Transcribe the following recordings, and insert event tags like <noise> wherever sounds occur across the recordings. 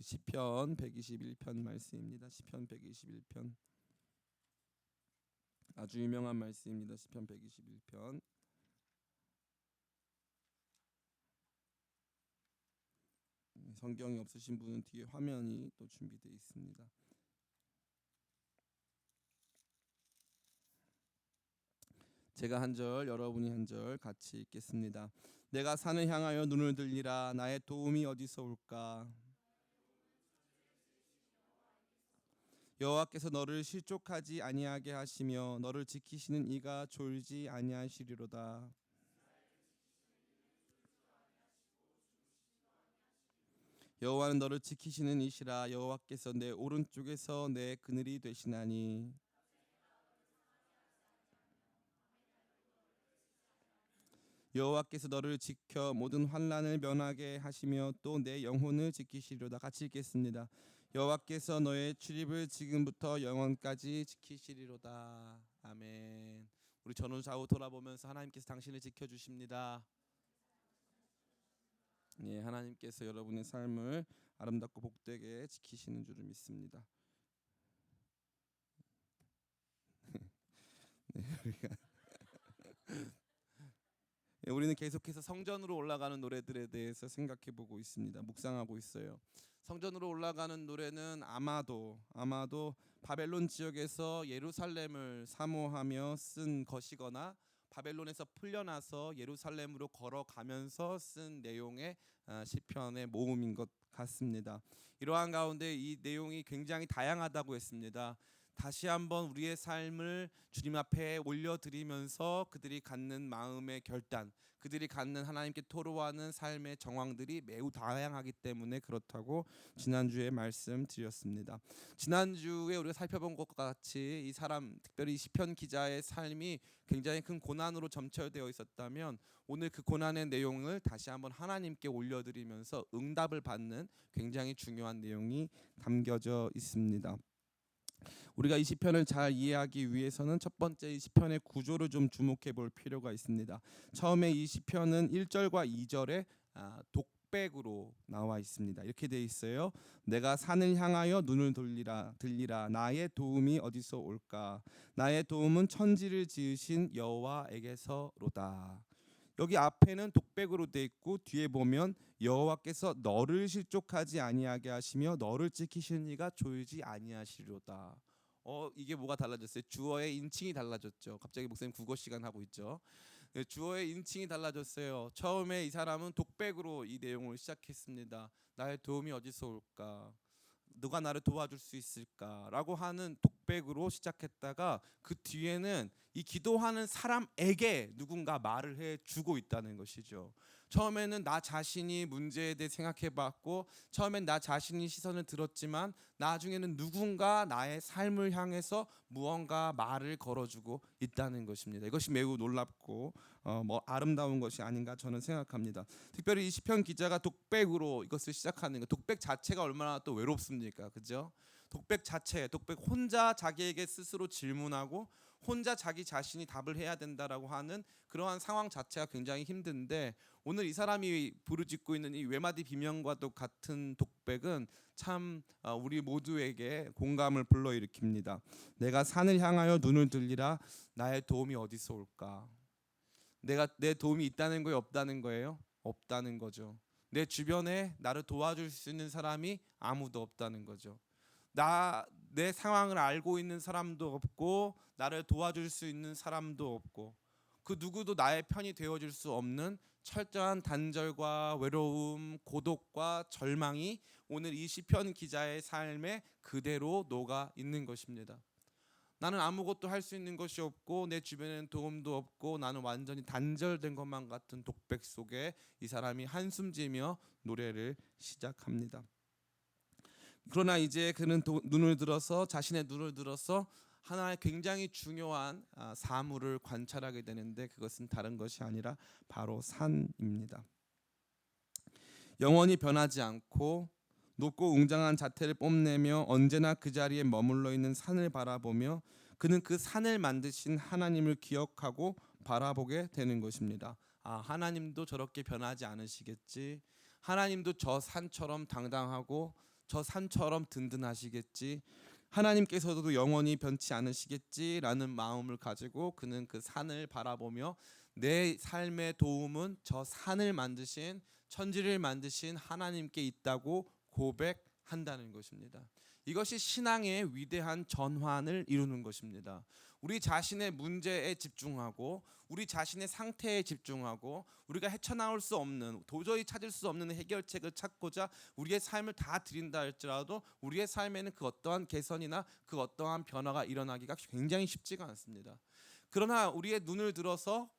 시편 121편 말씀입니다. 시편 121편 아주 유명한 말씀입니다. 시편 121편 성경이 없으신 분은 뒤에 화면이 또 준비되어 있습니다. 제가 한 절, 여러분이 한 절 같이 읽겠습니다. 내가 산을 향하여 눈을 들리라 나의 도움이 어디서 올까? 여호와께서 너를 실족하지 아니하게 하시며 너를 지키시는 이가 졸지 아니하시리로다. 여호와는 너를 지키시는 이시라 여호와께서 내 오른쪽에서 내 그늘이 되시나니 여호와께서 너를 지켜 모든 환난을 면하게 하시며 또 내 영혼을 지키시리로다 같이 읽겠습니다. 여호와께서 너의 출입을 지금부터 영원까지 지키시리로다. 아멘. 우리 전후 좌우 돌아보면서 하나님께서 당신을 지켜 주십니다. 예, 하나님께서 여러분의 삶을 아름답고 복되게 지키시는 줄을 믿습니다. <laughs> 네, 우리가 <laughs> 예, 우리는 계속해서 성전으로 올라가는 노래들에 대해서 생각해 보고 있습니다. 묵상하고 있어요. 성전으로 올라가는 노래는 아마도 아마도 바벨론 지역에서 예루살렘을 사모하며 쓴 것이거나 바벨론에서 풀려나서 예루살렘으로 걸어가면서 쓴 내용의 아, 시편의 모음인 것 같습니다. 이러한 가운데 이 내용이 굉장히 다양하다고 했습니다. 다시 한번 우리의 삶을 주님 앞에 올려드리면서 그들이 갖는 마음의 결단, 그들이 갖는 하나님께 토로하는 삶의 정황들이 매우 다양하기 때문에 그렇다고 지난주에 말씀드렸습니다. 지난주에 우리가 살펴본 것과 같이 이 사람, 특별히 시편 기자의 삶이 굉장히 큰 고난으로 점철되어 있었다면 오늘 그 고난의 내용을 다시 한번 하나님께 올려드리면서 응답을 받는 굉장히 중요한 내용이 담겨져 있습니다. 우리가 이 시편을 잘 이해하기 위해서는 첫 번째 이 시편의 구조를 좀 주목해 볼 필요가 있습니다. 처음에 이 시편은 1절과 2절에 아, 독백으로 나와 있습니다. 이렇게 돼 있어요. 내가 산을 향하여 눈을 돌리라 들리라 나의 도움이 어디서 올까? 나의 도움은 천지를 지으신 여호와에게서로다. 여기 앞에는 독백으로 돼 있고 뒤에 보면 여호와께서 너를 실족하지 아니하게 하시며 너를 지키시는 이가 졸지 아니하시리로다. 어 이게 뭐가 달라졌어요? 주어의 인칭이 달라졌죠. 갑자기 목사님 국어 시간 하고 있죠. 네, 주어의 인칭이 달라졌어요. 처음에 이 사람은 독백으로 이 내용을 시작했습니다. 나의 도움이 어디서 올까? 누가 나를 도와줄 수 있을까라고 하는 독백으로 시작했다가 그 뒤에는 이 기도하는 사람에게 누군가 말을 해 주고 있다는 것이죠. 처음에는 나 자신이 문제에 대해 생각해 봤고 처음엔 나 자신이 시선을 들었지만 나중에는 누군가 나의 삶을 향해서 무언가 말을 걸어주고 있다는 것입니다. 이것이 매우 놀랍고 어, 뭐 아름다운 것이 아닌가 저는 생각합니다. 특별히 이 시편 기자가 독백으로 이것을 시작하는 것, 독백 자체가 얼마나 또 외롭습니까, 그죠? 독백 자체, 독백 혼자 자기에게 스스로 질문하고 혼자 자기 자신이 답을 해야 된다라고 하는 그러한 상황 자체가 굉장히 힘든데 오늘 이 사람이 부르짖고 있는 이 외마디 비명과도 같은 독백은 참 어, 우리 모두에게 공감을 불러일으킵니다. 내가 산을 향하여 눈을 들리라 나의 도움이 어디서 올까? 내가 내 도움이 있다는 거예요, 없다는 거예요? 없다는 거죠. 내 주변에 나를 도와줄 수 있는 사람이 아무도 없다는 거죠. 나 내 상황을 알고 있는 사람도 없고 나를 도와줄 수 있는 사람도 없고 그 누구도 나의 편이 되어줄 수 없는 철저한 단절과 외로움, 고독과 절망이 오늘 이 시편 기자의 삶에 그대로 녹아 있는 것입니다. 나는 아무것도 할 수 있는 것이 없고 내 주변에는 도움도 없고 나는 완전히 단절된 것만 같은 독백 속에 이 사람이 한숨 지며 노래를 시작합니다. 그러나 이제 그는 도, 눈을 들어서 자신의 눈을 들어서 하나의 굉장히 중요한 아, 사물을 관찰하게 되는데 그것은 다른 것이 아니라 바로 산입니다. 영원히 변하지 않고 높고 웅장한 자태를 뽐내며 언제나 그 자리에 머물러 있는 산을 바라보며 그는 그 산을 만드신 하나님을 기억하고 바라보게 되는 것입니다. 아, 하나님도 저렇게 변하지 않으시겠지. 하나님도 저 산처럼 당당하고 저 산처럼 든든하시겠지. 하나님께서도 영원히 변치 않으시겠지라는 마음을 가지고 그는 그 산을 바라보며 내 삶의 도움은 저 산을 만드신 천지를 만드신 하나님께 있다고 고백 한다는 것입니다. 이것이 신앙의 위대한 전환을 이루는 것입니다. 우리 자신의 문제에 집중하고 우리 자신의 상태에 집중하고 우리가 헤쳐나올 수 없는 도저히 찾을 수 없는 해결책을 찾고자 우리의 삶을 다 드린다 할지라도 우리의 삶에는 그 어떠한 개선이나 그 어떠한 변화가 일어나기가 굉장히 쉽지가 않습니다. 그러나 우리의 눈을 들어서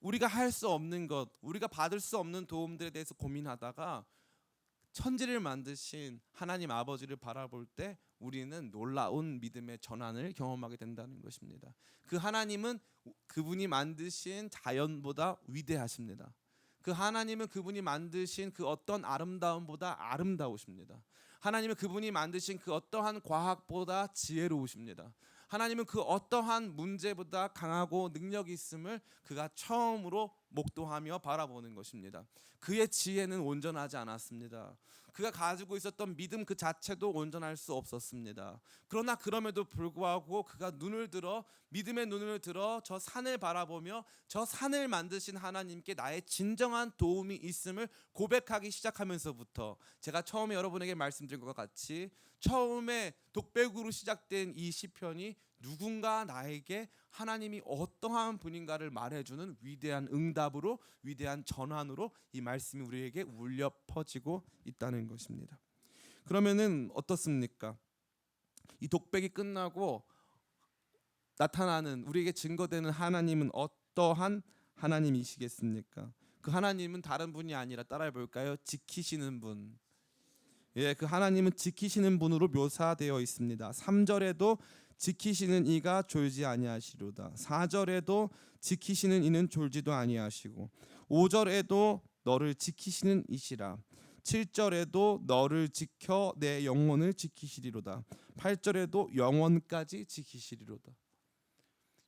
우리가 할 수 없는 것, 우리가 받을 수 없는 도움들에 대해서 고민하다가 천지를 만드신 하나님 아버지를 바라볼 때 우리는 놀라운 믿음의 전환을 경험하게 된다는 것입니다. 그 하나님은 그분이 만드신 자연보다 위대하십니다. 그 하나님은 그분이 만드신 그 어떤 아름다움보다 아름다우십니다. 하나님은 그분이 만드신 그 어떠한 과학보다 지혜로우십니다. 하나님은 그 어떠한 문제보다 강하고 능력이 있음을 그가 처음으로 목도하며 바라보는 것입니다. 그의 지혜는 온전하지 않았습니다. 그가 가지고 있었던 믿음 그 자체도 온전할 수 없었습니다. 그러나 그럼에도 불구하고 그가 눈을 들어 믿음의 눈을 들어 저 산을 바라보며 저 산을 만드신 하나님께 나의 진정한 도움이 있음을 고백하기 시작하면서부터 제가 처음에 여러분에게 말씀드린 것과 같이 처음에 독백으로 시작된 이 시편이 누군가 나에게 하나님이 어떠한 분인가를 말해주는 위대한 응답으로 위대한 전환으로 이 말씀이 우리에게 울려 퍼지고 있다는 것입니다. 그러면은 어떻습니까? 이 독백이 끝나고 나타나는 우리에게 증거되는 하나님은 어떠한 하나님이시겠습니까? 그 하나님은 다른 분이 아니라 따라해 볼까요? 지키시는 분. 예, 그 하나님은 지키시는 분으로 묘사되어 있습니다. 3절에도 지키시는 이가 졸지 아니하시로다. 4절에도 지키시는 이는 졸지도 아니하시고 5절에도 너를 지키시는 이시라. 7절에도 너를 지켜 내 영혼을 지키시리로다. 8절에도 영원까지 지키시리로다.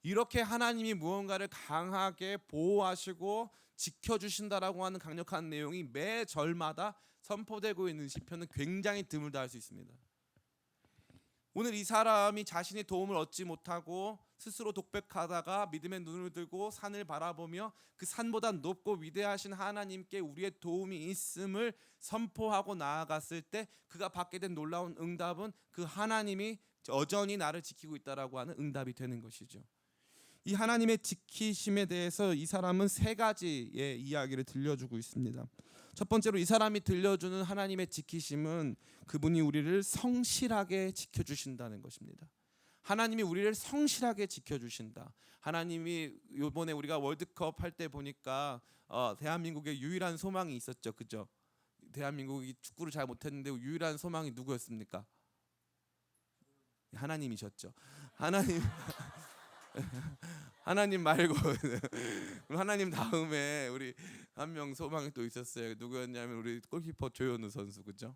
이렇게 하나님이 무언가를 강하게 보호하시고 지켜 주신다라고 하는 강력한 내용이 매 절마다 선포되고 있는 시편은 굉장히 드물다 할 수 있습니다. 오늘 이 사람이 자신이 도움을 얻지 못하고 스스로 독백하다가 믿음의 눈을 들고 산을 바라보며 그 산보다 높고 위대하신 하나님께 우리의 도움이 있음을 선포하고 나아갔을 때 그가 받게 된 놀라운 응답은 그 하나님이 여전히 나를 지키고 있다라고 하는 응답이 되는 것이죠. 이 하나님의 지키심에 대해서 이 사람은 세 가지의 이야기를 들려주고 있습니다. 첫 번째로 이 사람이 들려주는 하나님의 지키심은 그분이 우리를 성실하게 지켜주신다는 것입니다. 하나님이 우리를 성실하게 지켜주신다. 하나님이 이번에 우리가 월드컵 할 때 보니까 어, 대한민국의 유일한 소망이 있었죠, 그죠? 대한민국이 축구를 잘 못했는데 유일한 소망이 누구였습니까? 하나님이셨죠. 하나님. <laughs> 하나님 말고 <laughs> 하나님 다음에 우리 한 명 소망이 또 있었어요. 누구였냐면 우리 골키퍼 조현우 선수 그죠?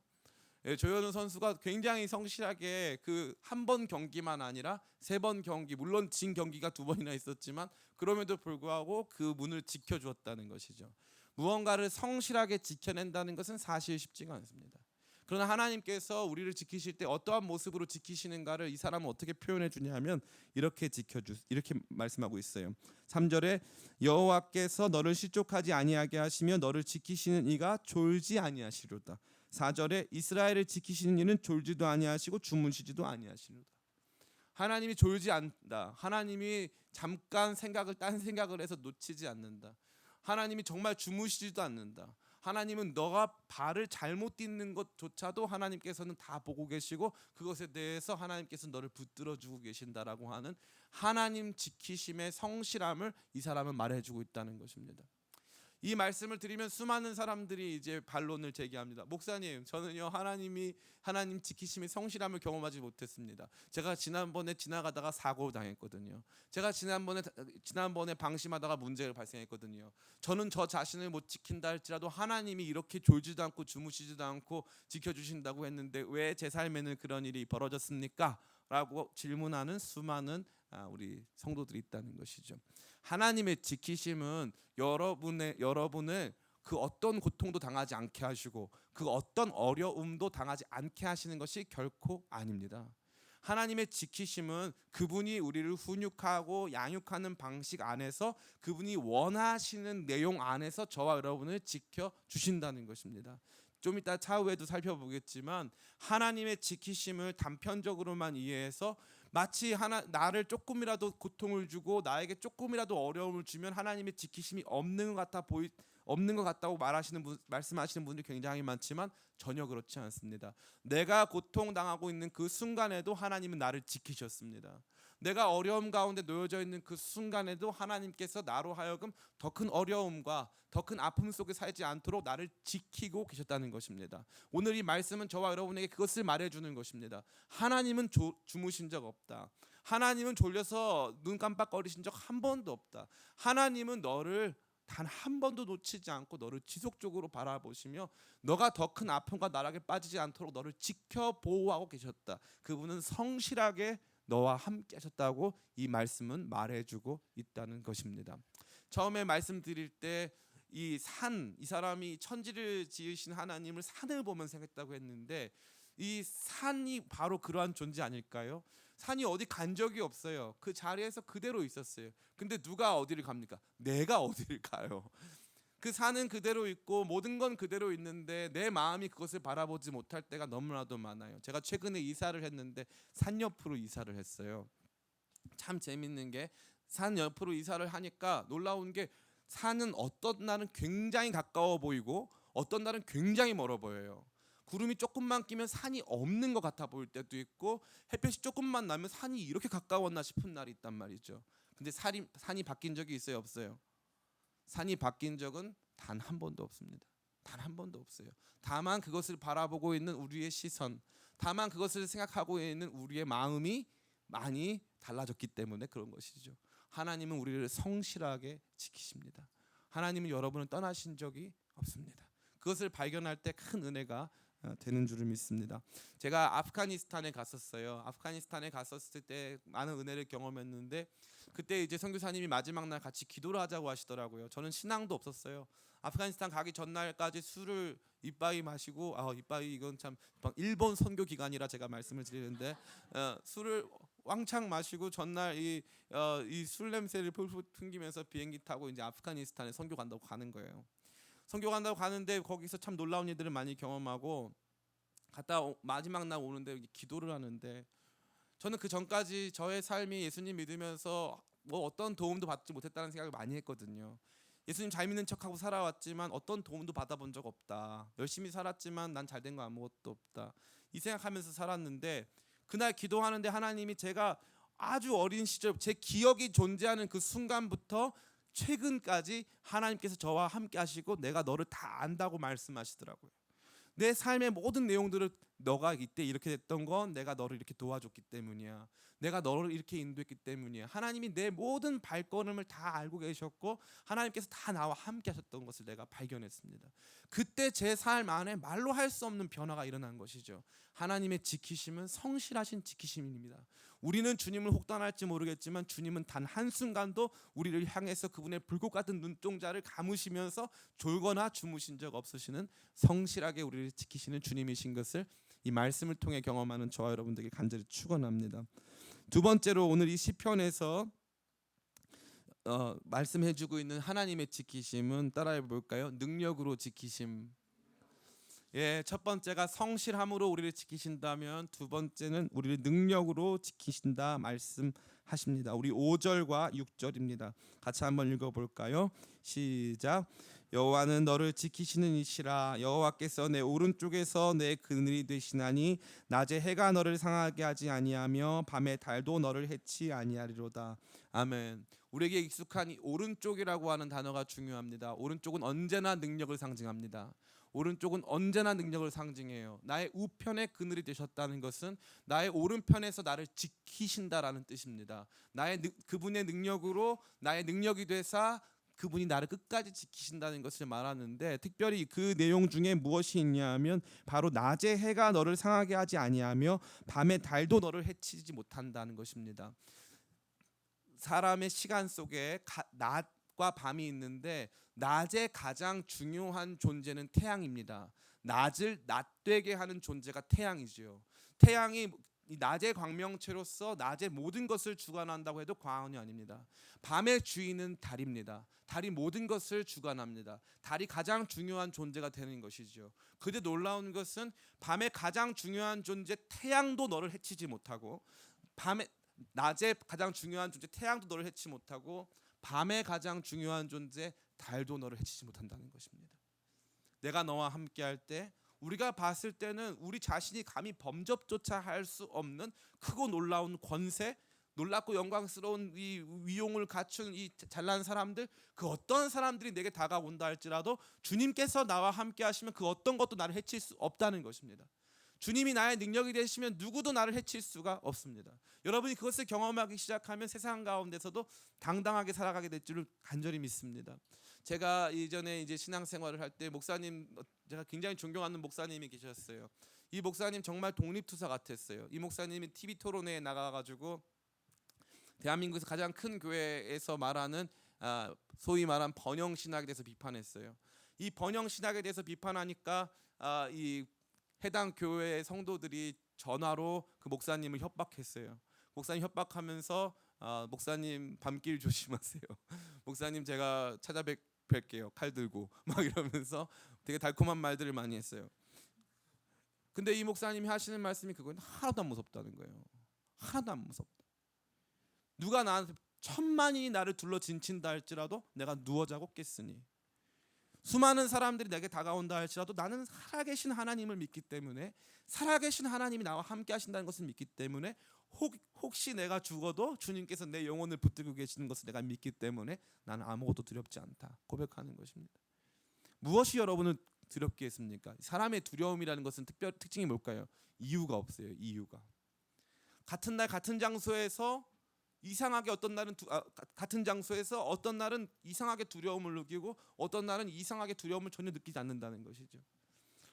예, 조현우 선수가 굉장히 성실하게 그 한 번 경기만 아니라 세 번 경기 물론 진 경기가 두 번이나 있었지만 그럼에도 불구하고 그 문을 지켜주었다는 것이죠. 무언가를 성실하게 지켜낸다는 것은 사실 쉽지가 않습니다. 그러나 하나님께서 우리를 지키실 때 어떠한 모습으로 지키시는가를 이 사람은 어떻게 표현해 주냐면 이렇게 지켜주 이렇게 말씀하고 있어요. 3절에 여호와께서 너를 실족하지 아니하게 하시며 너를 지키시는 이가 졸지 아니하시로다. 4절에 이스라엘을 지키시는 이는 졸지도 아니하시고 주무시지도 아니하시로다. 하나님이 졸지 않다. 하나님이 잠깐 생각을 딴 생각을 해서 놓치지 않는다. 하나님이 정말 주무시지도 않는다. 하나님은 너가 발을 잘못 딛는 것조차도 하나님께서는 다 보고 계시고 그것에 대해서 하나님께서 너를 붙들어 주고 계신다라고 하는 하나님 지키심의 성실함을 이 사람은 말해 주고 있다는 것입니다. 이 말씀을 드리면 수많은 사람들이 이제 반론을 제기합니다. 목사님, 저는요 하나님이 하나님 지키심의 성실함을 경험하지 못했습니다. 제가 지난번에 지나가다가 사고 당했거든요. 제가 지난번에 지난번에 방심하다가 문제를 발생했거든요. 저는 저 자신을 못 지킨다 할지라도 하나님이 이렇게 졸지도 않고 주무시지도 않고 지켜주신다고 했는데 왜 제 삶에는 그런 일이 벌어졌습니까? 라고 질문하는 수많은 아, 우리 성도들이 있다는 것이죠. 하나님의 지키심은 여러분의 여러분을 그 어떤 고통도 당하지 않게 하시고 그 어떤 어려움도 당하지 않게 하시는 것이 결코 아닙니다. 하나님의 지키심은 그분이 우리를 훈육하고 양육하는 방식 안에서 그분이 원하시는 내용 안에서 저와 여러분을 지켜 주신다는 것입니다. 좀 이따 차후에도 살펴보겠지만 하나님의 지키심을 단편적으로만 이해해서 마치 하나 나를 조금이라도 고통을 주고 나에게 조금이라도 어려움을 주면 하나님의 지키심이 없는 것 같아 보이 없는 것 같다고 말하시는 분 말씀하시는 분들이 굉장히 많지만 전혀 그렇지 않습니다. 내가 고통 당하고 있는 그 순간에도 하나님은 나를 지키셨습니다. 내가 어려움 가운데 놓여져 있는 그 순간에도 하나님께서 나로 하여금 더 큰 어려움과 더 큰 아픔 속에 살지 않도록 나를 지키고 계셨다는 것입니다. 오늘 이 말씀은 저와 여러분에게 그것을 말해주는 것입니다. 하나님은 조, 주무신 적 없다. 하나님은 졸려서 눈 깜빡거리신 적 한 번도 없다. 하나님은 너를 단 한 번도 놓치지 않고 너를 지속적으로 바라보시며 너가 더 큰 아픔과 나락에 빠지지 않도록 너를 지켜 보호하고 계셨다. 그분은 성실하게 너와 함께 하셨다고 이 말씀은 말해주고 있다는 것입니다. 처음에 말씀드릴 때 이 산, 이 사람이 천지를 지으신 하나님을 산을 보면서 했다고 했는데 이 산이 바로 그러한 존재 아닐까요? 산이 어디 간 적이 없어요. 그 자리에서 그대로 있었어요. 근데 누가 어디를 갑니까? 내가 어디를 가요? 그 산은 그대로 있고 모든 건 그대로 있는데 내 마음이 그것을 바라보지 못할 때가 너무나도 많아요. 제가 최근에 이사를 했는데 산 옆으로 이사를 했어요. 참 재밌는 게 산 옆으로 이사를 하니까 놀라운 게 산은 어떤 날은 굉장히 가까워 보이고 어떤 날은 굉장히 멀어 보여요. 구름이 조금만 끼면 산이 없는 것 같아 보일 때도 있고 햇볕이 조금만 나면 산이 이렇게 가까웠나 싶은 날이 있단 말이죠. 근데 산이 산이 바뀐 적이 있어요, 없어요? 산이 바뀐 적은 단 한 번도 없습니다. 단 한 번도 없어요. 다만 그것을 바라보고 있는 우리의 시선, 다만 그것을 생각하고 있는 우리의 마음이 많이 달라졌기 때문에 그런 것이죠. 하나님은 우리를 성실하게 지키십니다. 하나님은 여러분을 떠나신 적이 없습니다. 그것을 발견할 때 큰 은혜가 어, 되는 줄을 믿습니다. 제가 아프가니스탄에 갔었어요. 아프가니스탄에 갔었을 때 많은 은혜를 경험했는데 그때 이제 선교사님이 마지막 날 같이 기도를 하자고 하시더라고요. 저는 신앙도 없었어요. 아프가니스탄 가기 전날까지 술을 이빠이 마시고 아 이빠이 이건 참 일본 선교 기간이라 제가 말씀을 드리는데 어, 술을 왕창 마시고 전날 어, 이이술 냄새를 풍기면서 비행기 타고 이제 아프가니스탄에 선교 간다고 가는 거예요. 선교 간다고 가는데 거기서 참 놀라운 일들을 많이 경험하고 갔다 오- 마지막 날 오는데 기도를 하는데 저는 그 전까지 저의 삶이 예수님 믿으면서 뭐 어떤 도움도 받지 못했다는 생각을 많이 했거든요. 예수님 잘 믿는 척하고 살아왔지만 어떤 도움도 받아본 적 없다. 열심히 살았지만 난 잘 된 거 아무것도 없다. 이 생각하면서 살았는데 그날 기도하는데 하나님이 제가 아주 어린 시절 제 기억이 존재하는 그 순간부터 최근까지 하나님께서 저와 함께 하시고 내가 너를 다 안다고 말씀하시더라고요. 내 삶의 모든 내용들을 너가 이때 이렇게 됐던 건 내가 너를 이렇게 도와줬기 때문이야. 내가 너를 이렇게 인도했기 때문이야. 하나님이 내 모든 발걸음을 다 알고 계셨고 하나님께서 다 나와 함께 하셨던 것을 내가 발견했습니다. 그때 제 삶 안에 말로 할 수 없는 변화가 일어난 것이죠. 하나님의 지키심은 성실하신 지키심입니다. 우리는 주님을 혹단할지 모르겠지만 주님은 단 한순간도 우리를 향해서 그분의 불꽃 같은 눈동자를 감으시면서 졸거나 주무신 적 없으시는 성실하게 우리를 지키시는 주님이신 것을 이 말씀을 통해 경험하는 저와 여러분들에게 간절히 축원합니다. 두 번째로 오늘 이 시편에서 어, 말씀해주고 있는 하나님의 지키심은 따라해 볼까요? 능력으로 지키심. 예, 첫 번째가 성실함으로 우리를 지키신다면 두 번째는 우리를 능력으로 지키신다 말씀하십니다. 우리 5절과 6절입니다. 같이 한번 읽어 볼까요? 시작. 여호와는 너를 지키시는 이시라 여호와께서 내 오른쪽에서 내 그늘이 되시나니 낮에 해가 너를 상하게 하지 아니하며 밤에 달도 너를 해치 아니하리로다. 아멘. 우리에게 익숙한 이 오른쪽이라고 하는 단어가 중요합니다. 오른쪽은 언제나 능력을 상징합니다. 오른쪽은 언제나 능력을 상징해요. 나의 우편에 그늘이 되셨다는 것은 나의 오른편에서 나를 지키신다라는 뜻입니다. 나의 능- 그분의 능력으로 나의 능력이 되사 그분이 나를 끝까지 지키신다는 것을 말하는데 특별히 그 내용 중에 무엇이 있냐면 바로 낮에 해가 너를 상하게 하지 아니하며 밤에 달도 너를 해치지 못한다는 것입니다. 사람의 시간 속에 가, 낮 낮과 밤이 있는데 낮에 가장 중요한 존재는 태양입니다. 낮을 낮되게 하는 존재가 태양이지요. 태양이 이 낮의 광명체로서 낮의 모든 것을 주관한다고 해도 과언이 아닙니다. 밤의 주인은 달입니다. 달이 모든 것을 주관합니다. 달이 가장 중요한 존재가 되는 것이죠. 그데 놀라운 것은 밤의 가장 중요한 존재 태양도 너를 해치지 못하고 밤에 낮에 가장 중요한 존재 태양도 너를 해치지 못하고 밤에 가장 중요한 존재 달도 너를 해치지 못한다는 것입니다. 내가 너와 함께 할 때 우리가 봤을 때는 우리 자신이 감히 범접조차 할 수 없는 크고 놀라운 권세, 놀랍고 영광스러운 이 위용을 갖춘 이 잘난 사람들, 그 어떤 사람들이 내게 다가온다 할지라도 주님께서 나와 함께 하시면 그 어떤 것도 나를 해칠 수 없다는 것입니다. 주님이 나의 능력이 되시면 누구도 나를 해칠 수가 없습니다. 여러분이 그것을 경험하기 시작하면 세상 가운데서도 당당하게 살아가게 될 줄을 간절히 믿습니다. 제가 이전에 이제 신앙생활을 할 때 목사님 제가 굉장히 존경하는 목사님이 계셨어요. 이 목사님 정말 독립투사 같았어요. 이 목사님이 TV 토론회에 나가가지고 대한민국에서 가장 큰 교회에서 말하는 아, 소위 말한 번영 신학에 대해서 비판했어요. 이 번영 신학에 대해서 비판하니까 아, 이 해당 교회의 성도들이 전화로 그 목사님을 협박했어요. 목사님 협박하면서 아, 목사님 밤길 조심하세요. <laughs> 목사님 제가 찾아뵐 뵐게요. 칼 들고 <laughs> 막 이러면서 되게 달콤한 말들을 많이 했어요. 근데 이 목사님이 하시는 말씀이 그건 하나도 안 무섭다는 거예요. 하나도 안 무섭다. 누가 나한테 천만이 나를 둘러 진친다 할지라도 내가 누워 자고 깼으니 수많은 사람들이 내게 다가온다 할지라도 나는 살아계신 하나님을 믿기 때문에 살아계신 하나님이 나와 함께 하신다는 것을 믿기 때문에 혹, 혹시 내가 죽어도 주님께서 내 영혼을 붙들고 계시는 것을 내가 믿기 때문에 나는 아무것도 두렵지 않다 고백하는 것입니다. 무엇이 여러분을 두렵게 했습니까? 사람의 두려움이라는 것은 특별 특징이 뭘까요? 이유가 없어요. 이유가 같은 날 같은 장소에서 이상하게 어떤 날은 두, 아, 가- 같은 장소에서 어떤 날은 이상하게 두려움을 느끼고 어떤 날은 이상하게 두려움을 전혀 느끼지 않는다는 것이죠.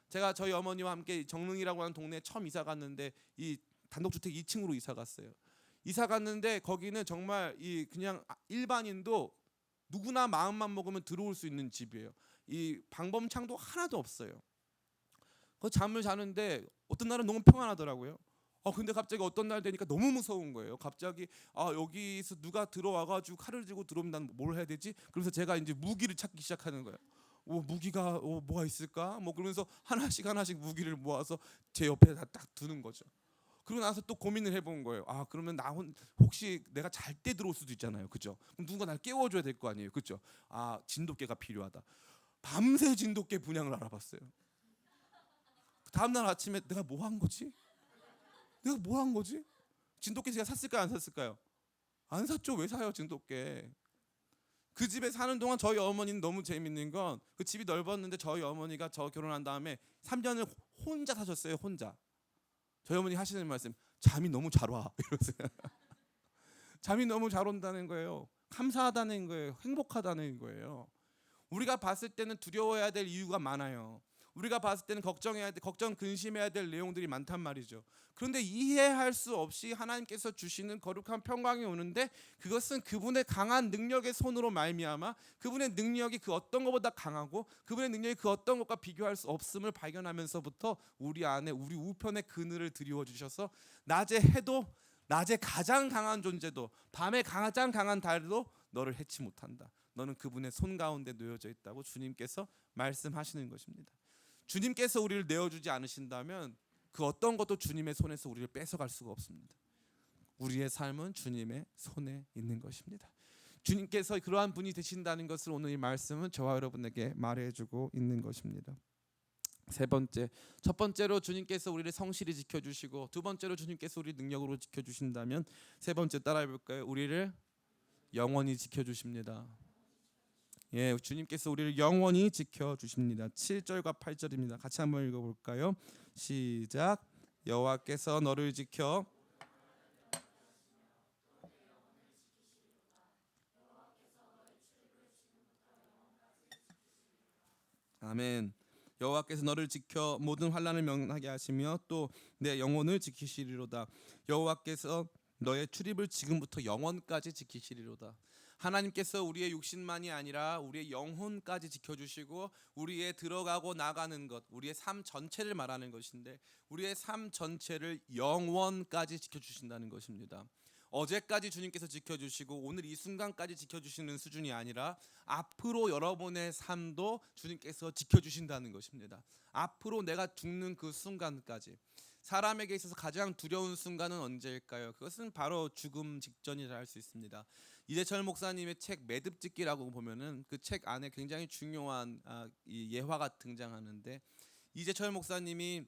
제가 저희 어머니와 함께 정릉이라고 하는 동네에 처음 이사 갔는데 이 단독주택 2층으로 이사 갔어요. 이사 갔는데 거기는 정말 이 그냥 아- 일반인도 누구나 마음만 먹으면 들어올 수 있는 집이에요. 이 방범창도 하나도 없어요. 그 잠을 자는데 어떤 날은 너무 평안하더라고요. 어 근데 갑자기 어떤 날 되니까 너무 무서운 거예요. 갑자기 아 여기서 누가 들어와가지고 칼을 들고 들어오면 난 뭘 해야 되지? 그래서 제가 이제 무기를 찾기 시작하는 거예요. 오 무기가 오, 뭐가 있을까? 뭐 그러면서 하나씩 하나씩 무기를 모아서 제 옆에 다 딱 두는 거죠. 그러고 나서 또 고민을 해본 거예요. 아 그러면 나 혼, 혹시 내가 잘 때 들어올 수도 있잖아요, 그죠? 그럼 누군가 날 깨워줘야 될 거 아니에요, 그죠? 아 진돗개가 필요하다. 밤새 진돗개 분양을 알아봤어요. 다음 날 아침에 내가 뭐 한 거지? 내가 뭐한 거지? 진돗개 제가 샀을까요, 안 샀을까요? 안 샀죠. 왜 사요, 진돗개? 그 집에 사는 동안 저희 어머니는 너무 재밌는 건 그 집이 넓었는데 저희 어머니가 저 결혼한 다음에 3년을 혼자 사셨어요, 혼자. 저희 어머니 하시는 말씀, 잠이 너무 잘 와. <laughs> 이러세요. 잠이 너무 잘 온다는 거예요. 감사하다는 거예요. 행복하다는 거예요. 우리가 봤을 때는 두려워해야 될 이유가 많아요. 우리가 봤을 때는 걱정해야 돼, 걱정 근심해야 될 내용들이 많단 말이죠. 그런데 이해할 수 없이 하나님께서 주시는 거룩한 평강이 오는데 그것은 그분의 강한 능력의 손으로 말미암아 그분의 능력이 그 어떤 것보다 강하고 그분의 능력이 그 어떤 것과 비교할 수 없음을 발견하면서부터 우리 안에 우리 우편의 그늘을 드리워 주셔서 낮에 해도 낮에 가장 강한 존재도 밤에 가장 강한 달도 너를 해치 못한다. 너는 그분의 손 가운데 놓여져 있다고 주님께서 말씀하시는 것입니다. 주님께서 우리를 내어주지 않으신다면 그 어떤 것도 주님의 손에서 우리를 뺏어갈 수가 없습니다. 우리의 삶은 주님의 손에 있는 것입니다. 주님께서 그러한 분이 되신다는 것을 오늘 이 말씀은 저와 여러분에게 말해주고 있는 것입니다. 세 번째, 첫 번째로 주님께서 우리를 성실히 지켜주시고 두 번째로 주님께서 우리 능력으로 지켜주신다면 세 번째 따라해 볼까요? 우리를 영원히 지켜주십니다. 예, 주님께서 우리를 영원히 지켜 주십니다. 7절과 8절입니다. 같이 한번 읽어 볼까요? 시작. 여호와께서 너를 지켜 아멘. 여호와께서 너를 지켜 모든 환란을 면하게 하시며 또 내 영혼을 지키시리로다. 여호와께서 너의 출입을 지금부터 영원까지 지키시리로다. 하나님께서 우리의 육신만이 아니라 우리의 영혼까지 지켜주시고 우리의 들어가고 나가는 것, 우리의 삶 전체를 말하는 것인데 우리의 삶 전체를 영원까지 지켜주신다는 것입니다. 어제까지 주님께서 지켜주시고 오늘 이 순간까지 지켜주시는 수준이 아니라 앞으로 여러분의 삶도 주님께서 지켜주신다는 것입니다. 앞으로 내가 죽는 그 순간까지 사람에게 있어서 가장 두려운 순간은 언제일까요? 그것은 바로 죽음 직전이라 할 수 있습니다. 이재철 목사님의 책 매듭짓기라고 보면은 그 책 안에 굉장히 중요한 아, 이 예화가 등장하는데 이재철 목사님이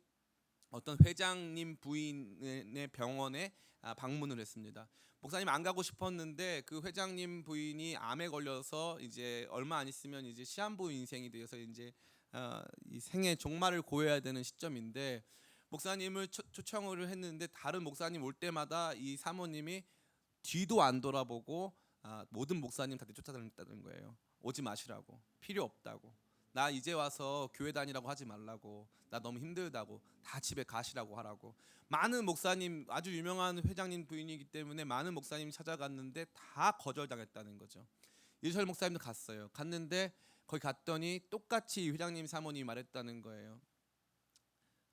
어떤 회장님 부인의 병원에 아, 방문을 했습니다. 목사님 안 가고 싶었는데 그 회장님 부인이 암에 걸려서 이제 얼마 안 있으면 이제 시한부 인생이 되어서 이제 어, 이 생의 종말을 고해야 되는 시점인데 목사님을 초, 초청을 했는데 다른 목사님 올 때마다 이 사모님이 뒤도 안 돌아보고 아, 모든 목사님한테 쫓아다녔다는 거예요. 오지 마시라고 필요 없다고 나 이제 와서 교회 다니라고 하지 말라고 나 너무 힘들다고 다 집에 가시라고 하라고 많은 목사님 아주 유명한 회장님 부인이기 때문에 많은 목사님이 찾아갔는데 다 거절당했다는 거죠. 이철 목사님도 갔어요. 갔는데 거기 갔더니 똑같이 이 회장님 사모님이 말했다는 거예요.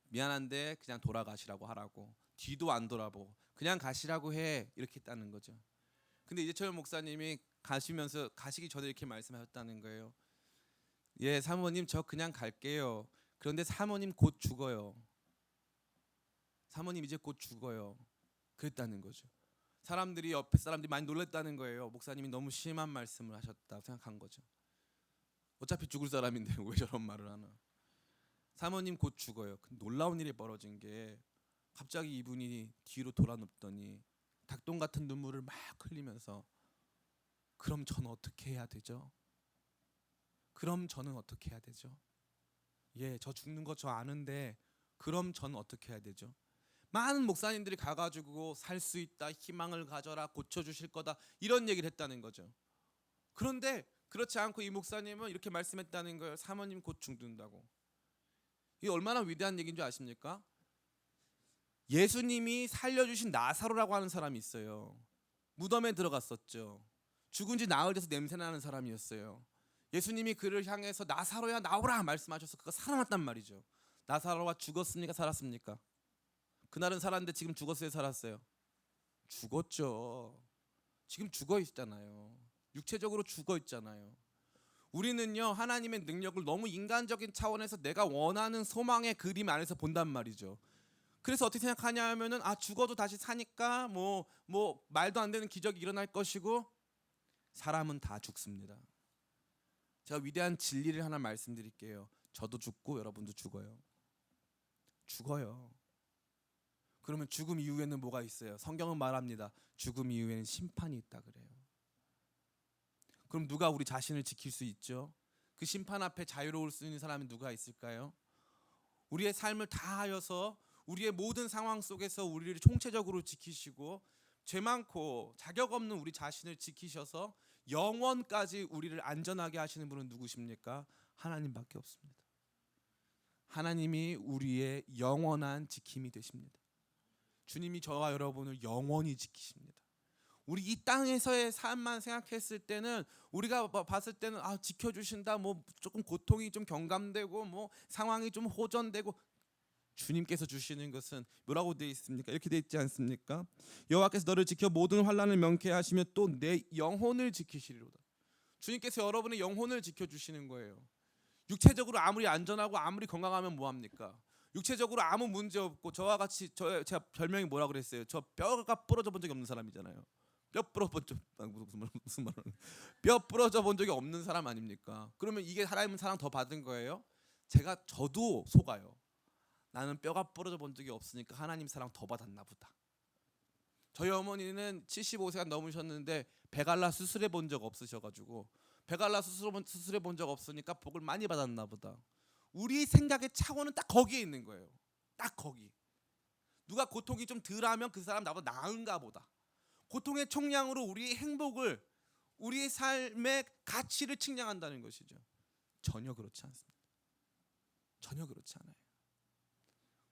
미안한데 그냥 돌아가시라고 하라고 뒤도 안 돌아보고 그냥 가시라고 해 이렇게 했다는 거죠. 근데 이재철 목사님이 가시면서 가시기 전에 이렇게 말씀하셨다는 거예요. 예, 사모님 저 그냥 갈게요. 그런데 사모님 곧 죽어요. 사모님 이제 곧 죽어요. 그랬다는 거죠. 사람들이 옆에 사람들이 많이 놀랐다는 거예요. 목사님이 너무 심한 말씀을 하셨다 생각한 거죠. 어차피 죽을 사람인데 <laughs> 왜 저런 말을 하나? 사모님 곧 죽어요. 그 놀라운 일이 벌어진 게 갑자기 이분이 뒤로 돌아눕더니 닭똥 같은 눈물을 막 흘리면서 그럼 저는 어떻게 해야 되죠? 그럼 저는 어떻게 해야 되죠? 예, 저 죽는 거 저 아는데 그럼 저는 어떻게 해야 되죠? 많은 목사님들이 가가지고 살 수 있다, 희망을 가져라, 고쳐주실 거다 이런 얘기를 했다는 거죠. 그런데 그렇지 않고 이 목사님은 이렇게 말씀했다는 거예요. 사모님 곧 죽는다고. 이게 얼마나 위대한 얘기인 줄 아십니까? 예수님이 살려주신 나사로라고 하는 사람이 있어요. 무덤에 들어갔었죠. 죽은 지 나흘 돼서 냄새 나는 사람이었어요. 예수님이 그를 향해서 나사로야 나오라 말씀하셔서 그가 살아났단 말이죠. 나사로가 죽었습니까? 살았습니까? 그날은 살았는데 지금 죽었어요? 살았어요? 죽었죠. 지금 죽어 있잖아요. 육체적으로 죽어 있잖아요. 우리는요 하나님의 능력을 너무 인간적인 차원에서 내가 원하는 소망의 그림 안에서 본단 말이죠. 그래서 어떻게 생각하냐 하면은 아 죽어도 다시 사니까 뭐뭐 말도 안 되는 기적이 일어날 것이고 사람은 다 죽습니다. 제가 위대한 진리를 하나 말씀드릴게요. 저도 죽고 여러분도 죽어요. 죽어요. 그러면 죽음 이후에는 뭐가 있어요? 성경은 말합니다. 죽음 이후에는 심판이 있다 그래요. 그럼 누가 우리 자신을 지킬 수 있죠? 그 심판 앞에 자유로울 수 있는 사람이 누가 있을까요? 우리의 삶을 다 하여서 우리의 모든 상황 속에서 우리를 총체적으로 지키시고 죄 많고 자격 없는 우리 자신을 지키셔서 영원까지 우리를 안전하게 하시는 분은 누구십니까? 하나님밖에 없습니다. 하나님이 우리의 영원한 지킴이 되십니다. 주님이 저와 여러분을 영원히 지키십니다. 우리 이 땅에서의 삶만 생각했을 때는 우리가 봐- 봤을 때는 아 지켜주신다 뭐 조금 고통이 좀 경감되고 뭐 상황이 좀 호전되고 주님께서 주시는 것은 뭐라고 되어 있습니까? 이렇게 되어 있지 않습니까? 여호와께서 너를 지켜 모든 환란을 명케 하시며 또 내 영혼을 지키시리로다. 주님께서 여러분의 영혼을 지켜 주시는 거예요. 육체적으로 아무리 안전하고 아무리 건강하면 뭐 합니까? 육체적으로 아무 문제 없고 저와 같이 저 제가 별명이 뭐라 그랬어요? 저 뼈가 부러져 본 적이 없는 사람이잖아요. 뼈 부러져 본 적, 아, 무슨 말 무슨 말뼈 부러져 본 적이 없는 사람 아닙니까? 그러면 이게 하나님 사랑 더 받은 거예요? 제가 저도 속아요. 나는 뼈가 부러져 본 적이 없으니까 하나님 사랑 더 받았나 보다. 저희 어머니는 75세가 넘으셨는데 배갈라 수술해 본 적 없으셔가지고 배갈라 수술 수술해 본 적 없으니까 복을 많이 받았나 보다. 우리 생각의 차원은 딱 거기에 있는 거예요. 딱 거기. 누가 고통이 좀 덜하면 그 사람 나보다 나은가 보다. 고통의 총량으로 우리의 행복을 우리의 삶의 가치를 측량한다는 것이죠. 전혀 그렇지 않습니다. 전혀 그렇지 않아요.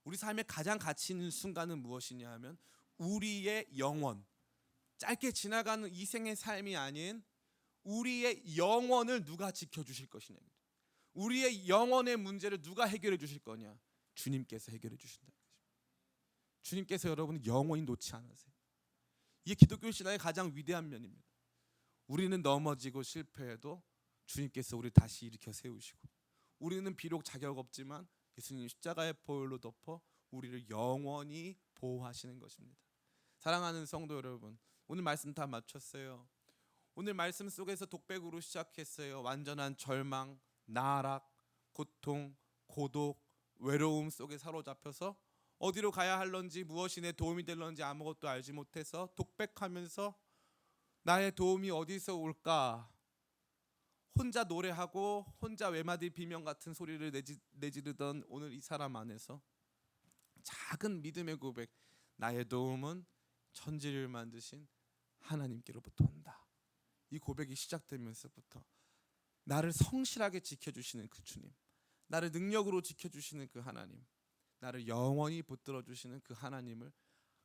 우리 삶의 가장 가치 있는 순간은 무엇이냐 하면 우리의 영원 짧게 지나가는 이 생의 삶이 아닌 우리의 영혼을 누가 지켜 주실 것이냐. 우리의 영혼의 문제를 누가 해결해 주실 거냐. 주님께서 해결해 주신다. 주님께서 여러분 영원히 놓지 않으세요. 이게 기독교 신앙의 가장 위대한 면입니다. 우리는 넘어지고 실패해도 주님께서 우리 다시 일으켜 세우시고 우리는 비록 자격 없지만 예수님 십자가의 보혈로 덮어 우리를 영원히 보호하시는 것입니다. 사랑하는 성도 여러분, 오늘 말씀 다 마쳤어요. 오늘 말씀 속에서 독백으로 시작했어요. 완전한 절망, 나락, 고통, 고독, 외로움 속에 사로잡혀서 어디로 가야 할런지 무엇이 내 도움이 될런지 아무것도 알지 못해서 독백하면서 나의 도움이 어디서 올까? 혼자 노래하고 혼자 외마디 비명 같은 소리를 내지, 내지르던 오늘 이 사람 안에서 작은 믿음의 고백 나의 도움은 천지를 만드신 하나님께로부터 온다. 이 고백이 시작되면서부터 나를 성실하게 지켜주시는 그 주님, 나를 능력으로 지켜주시는 그 하나님, 나를 영원히 붙들어 주시는 그 하나님을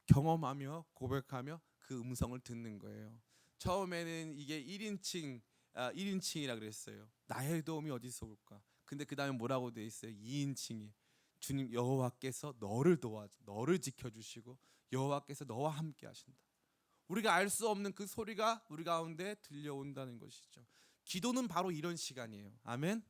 경험하며 고백하며 그 음성을 듣는 거예요. 처음에는 이게 1인칭 아, 1인칭이라 그랬어요. 나의 도움이 어디서 올까? 근데 그 다음에 뭐라고 돼 있어요? 2인칭이 주님 여호와께서 너를 도와 너를 지켜 주시고 여호와께서 너와 함께 하신다. 우리가 알 수 없는 그 소리가 우리 가운데 들려온다는 것이죠. 기도는 바로 이런 시간이에요. 아멘.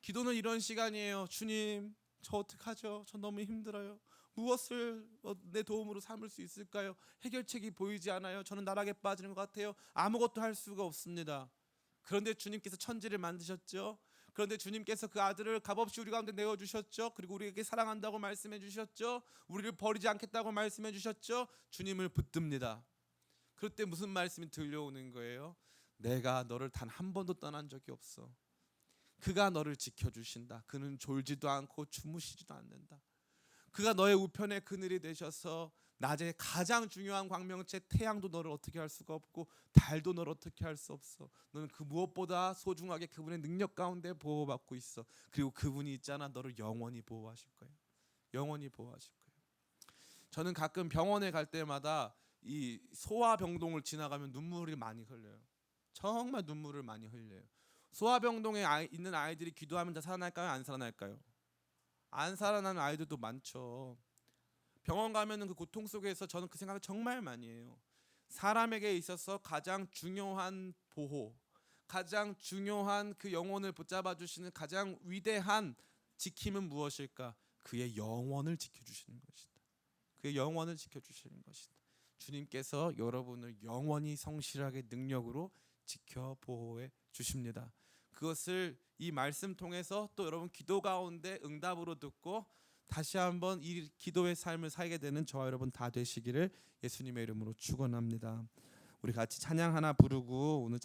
기도는 이런 시간이에요. 주님, 저 어떡하죠? 저 너무 힘들어요. 무엇을 어, 내 도움으로 삼을 수 있을까요? 해결책이 보이지 않아요. 저는 나락에 빠지는 것 같아요. 아무것도 할 수가 없습니다. 그런데 주님께서 천지를 만드셨죠. 그런데 주님께서 그 아들을 값없이 우리 가운데 내어 주셨죠. 그리고 우리에게 사랑한다고 말씀해 주셨죠. 우리를 버리지 않겠다고 말씀해 주셨죠. 주님을 붙듭니다. 그럴 때 무슨 말씀이 들려오는 거예요? 내가 너를 단 한 번도 떠난 적이 없어. 그가 너를 지켜 주신다. 그는 졸지도 않고 주무시지도 않는다. 그가 너의 우편의 그늘이 되셔서 낮에 가장 중요한 광명체 태양도 너를 어떻게 할 수가 없고 달도 너를 어떻게 할 수 없어. 너는 그 무엇보다 소중하게 그분의 능력 가운데 보호받고 있어. 그리고 그분이 있잖아. 너를 영원히 보호하실 거예요. 영원히 보호하실 거예요. 저는 가끔 병원에 갈 때마다 이 소아병동을 지나가면 눈물이 많이 흘려요. 정말 눈물을 많이 흘려요. 소아병동에 아이, 있는 아이들이 기도하면 다 살아날까요? 안 살아날까요? 안 살아나는 아이들도 많죠. 병원 가면은 그 고통 속에서 저는 그 생각을 정말 많이 해요. 사람에게 있어서 가장 중요한 보호, 가장 중요한 그 영혼을 붙잡아 주시는 가장 위대한 지킴은 무엇일까? 그의 영혼을 지켜 주시는 것이다. 그의 영혼을 지켜 주시는 것이다. 주님께서 여러분을 영원히 성실하게 능력으로 지켜 보호해 주십니다. 그것을 이 말씀 통해서 또 여러분 기도 가운데 응답으로 듣고 다시 한번 이 기도의 삶을 살게 되는 저와 여러분 다 되시기를 예수님의 이름으로 축원합니다. 우리 같이 찬양 하나 부르고 오늘